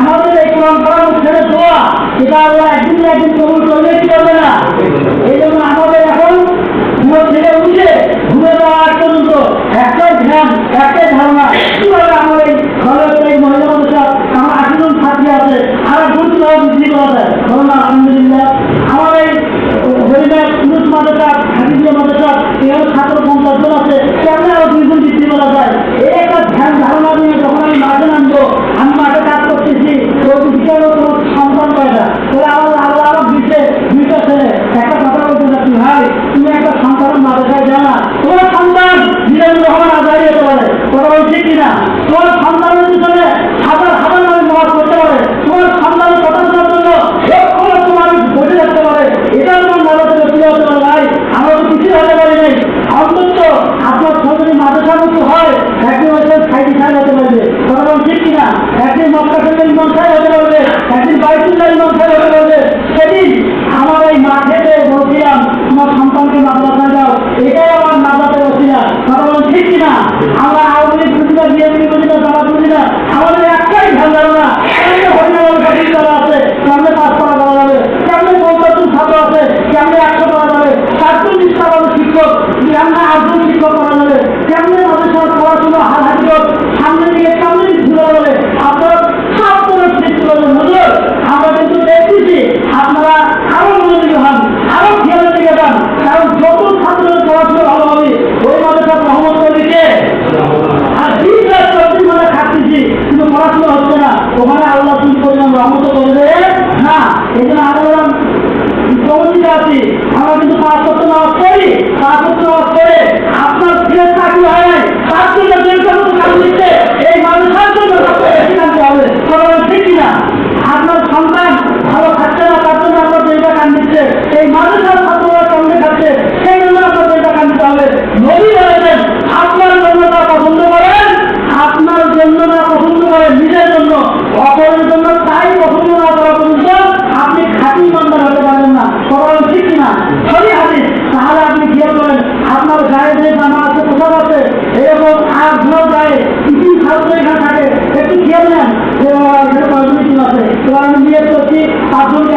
আমাদের এই কোরআন ছেড়ে দোয়া আল্লাহ একদিন একদিন কবুল না? এই জন্য আমাদের এখন ঘুমো থেকে উঠে ঘুরে দেওয়া আগ পর্যন্ত একটাই মহিলা মানুষরা আমার আছে। আর কীভাবে বৃদ্ধি করা যায়। বলুন না, আলহামদুলিল্লাহ। আমার এই পুরুষ মাদ্রাসা হাতিজিয়া মাদ্রাসা এখানে ছাত্র পঞ্চাশ আছে। তোমার সন্তানের পিছনে হাজার হাজার মানুষ করতে পারে। তোমার সন্তানের কথা শোনার জন্য লক্ষ লক্ষ মানুষ পারে। এটা তোমার মাদ্রাসায় প্রিয় হতে পারে ভাই। আমরা তো কিছু হতে পারি নাই। অন্তত আপনার সন্তানের হয়, একদিন হয়তো সাইডি সাইড হতে পারবে। কথা ঠিক কিনা? একদিন মক্কা থেকে ইমাম সাহেব হতে পারবে। একদিন বাইতুল্লাহ ইমাম সাহেব হতে পারবে। সেদিন একটাই ধ্যান কমিটিতে আছি আমরা কিন্তু পাঁচ সত্য নামাজ করি পাঁচ সত্য নামাজ করে আপনার ছেলের চাকরি হয় নাই, তার জন্য কাজ দিচ্ছে, এই মানুষের জন্য ছাত্র এখানে থাকে, একটু খেয়াল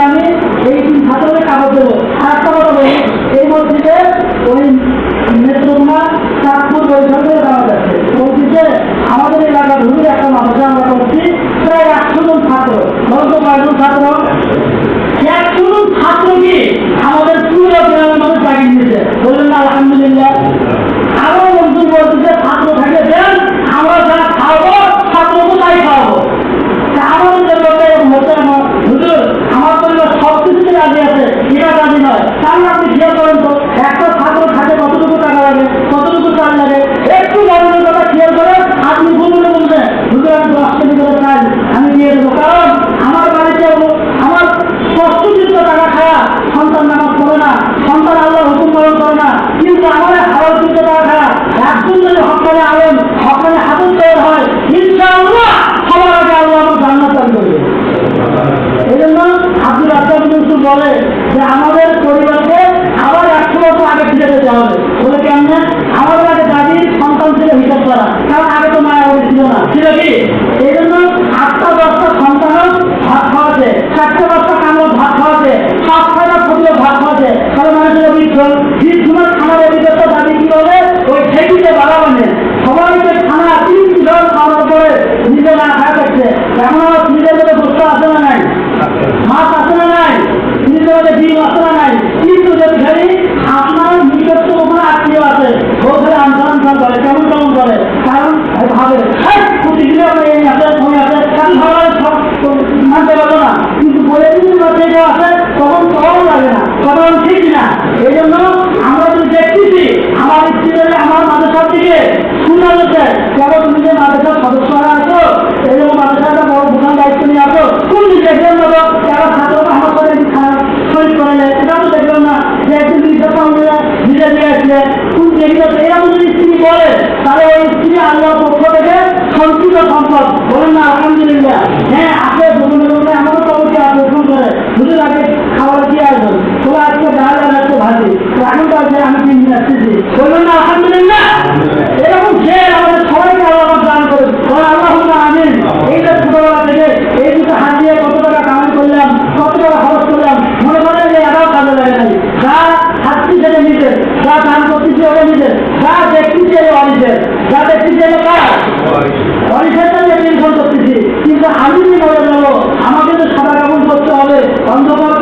আমি এই ছাত্রকে কাগজ দেবো। আর এই মসজিদে ওই নেত্রকোনা চাঁদপুর করে দেওয়া আমাদের এলাকা ধরে একটা মানুষ আমরা করছি প্রায় একশো জন ছাত্র। বলতো কয়েকজন ছাত্র? একশো জন ছাত্র কি? আমাদের পুরো গ্রামের মানুষ লাগিয়ে দিয়েছে। বললেন, না কিন্তু আমার হারাল টাকা খায়া একজন যদি হকালে আলেন হাতুর তৈরি হয় ইনশাআল্লাহ শীত সময় খানার অভিজ্ঞতা দাদি কি হবে ওই ঠেকিতে বাড়া মানে। সবাইকে খানা তিন জন খাওয়ার পরে নিজে না খাওয়া থাকছে এখন স্ত্রীদের আমার মাদ্রাসার দিকে কেবল তুমি যে মাদ্রাসার আছো বড় দায়িত্ব নিয়ে আসো কোন দিন দেখলেন না তো যারা ছাত্র আমার করে যায় এটা তো দেখলাম না। যে একদিন দুই সপ্তাহ নিজে নিয়ে আসলে, কোন দেখলে এরকম যদি স্ত্রী বলে, তাহলে ওই স্ত্রী পক্ষ থেকে সঞ্চিত সম্পদ। বলেন না, আলহামদুলিল্লাহ। হ্যাঁ আসে কিন্তু আমি কি বলে নেব আমাকে তো সাদা কাপড় করতে হবে অন্ধকার